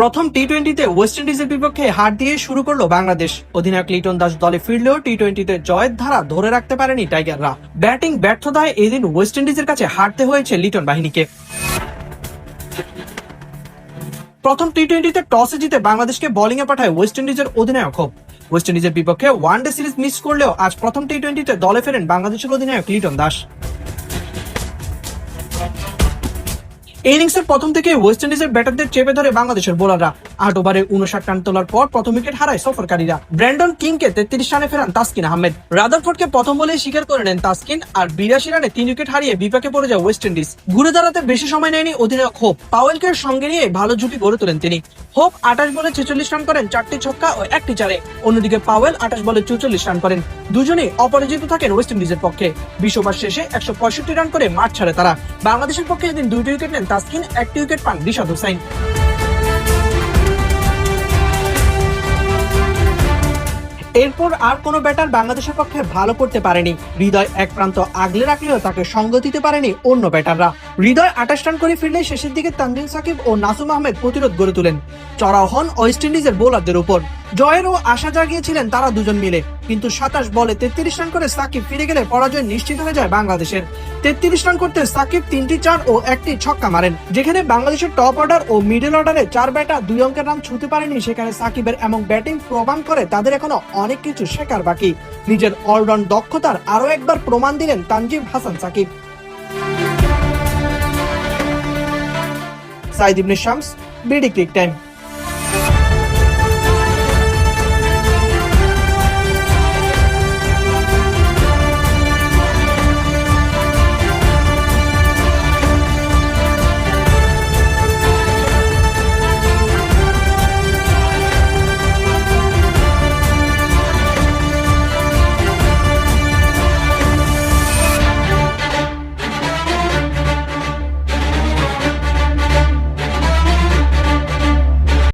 প্রথম টি টোয়েন্টিতে ওয়েস্ট ইন্ডিজের বিপক্ষে হার দিয়ে শুরু করল বাংলাদেশ। অধিনায়ক লিটন দাস দলে ফিরলেও টি টোয়েন্টিতে জয়ের ধারা ধরে রাখতে পারেনি টাইগাররা। ব্যাটিং ব্যর্থতায় এদিন ওয়েস্ট ইন্ডিজের কাছে হারতে হয়েছে লিটন বাহিনীকে। প্রথম টি টোয়েন্টিতে টসে জিতে বাংলাদেশকে বোলিং এ পাঠায় ওয়েস্ট ইন্ডিজের অধিনায়ক হোপ। ওয়েস্ট ইন্ডিজের বিপক্ষে ওয়ানডে সিরিজ মিস করলেও আজ প্রথম টি টোয়েন্টিতে দলে ফেরেন বাংলাদেশের অধিনায়ক লিটন দাস। এই ইনিংসের প্রথম থেকে ওয়েস্ট ইন্ডিজের ব্যাটারদের চেপে ধরে বাংলাদেশের বোলাররা। আট ওভারে উনষাট রান তোলার পর প্রথম উইকেট হারায় সফরকারীরা। ব্র্যান্ডন কিংকে তেত্রিশ রানে ফেরান তাসকিন আহমেদ। রাদারফোর্ডকে প্রথম বলেই স্বীকার করে নেন তাসকিন, আর বিরাশি রানে তিন উইকেট হারিয়ে বিপাকে পড়ে যায় ওয়েস্ট ইন্ডিজ ঘুরে দাঁড়াতে বেশি সময় নেয়নি অধিনায়ক হোপ। পাওয়েলকে সঙ্গে নিয়ে ভালো জুটি গড়ে তোলেন তিনি। হোপ আঠাশ বলে ছেচল্লিশ রান করেন চারটি ছক্কা ও একটি চারে। অন্যদিকে পাওয়েল আঠাশ বলে চৌচল্লিশ রান করেন। দুজনেই অপরাজিত থাকেন ওয়েস্ট ইন্ডিজের পক্ষে। বিশ ওভার শেষে একশো পঁয়ষট্টি রান করে মাঠ ছাড়ে তারা। বাংলাদেশের পক্ষে এদিন দুইটি উইকেট নেন তাসকিন একটি উইকেট পান রিশাদ হুসাইন। এরপর আর কোনো ব্যাটার বাংলাদেশের পক্ষে ভালো করতে পারেনি। হৃদয় এক প্রান্ত আগলে রাখলেও তাকে সঙ্গ দিতে পারেনি অন্য ব্যাটাররা। হৃদয় আঠাশ রান করে ফিরলে শেষের দিকে তানজিম সাকিব ও নাসুম আহমেদ প্রতিরোধ গড়ে তোলেন। চড়াও হন ওয়েস্ট ইন্ডিজের বোলারদের উপর। জয়েরও আশা জাগিয়েছিলেন তারা দুজন মিলে। কিন্তু সাতাশ বলে তেত্রিশ রান করে সাকিব ফিরে গেলে পরাজয় নিশ্চিত হয়ে যায় বাংলাদেশের। তেত্রিশ রান করতে সাকিব তিনটি চার ও একটি ছক্কা মারেন, যেখানে বাংলাদেশের টপ অর্ডার ও মিডল অর্ডারে চার ব্যাটার দুই অঙ্কের রান ছুঁতে পারেনি সেখানে সাকিবের এমন ব্যাটিং প্রমাণ করে তাদের এখনও অনেক কিছু শেখার বাকি। নিজের অলরাউন্ড দক্ষতার আরও একবার প্রমাণ দিলেন Tanzim Hasan Sakib. Sayed Ibne Shams, BD cric time.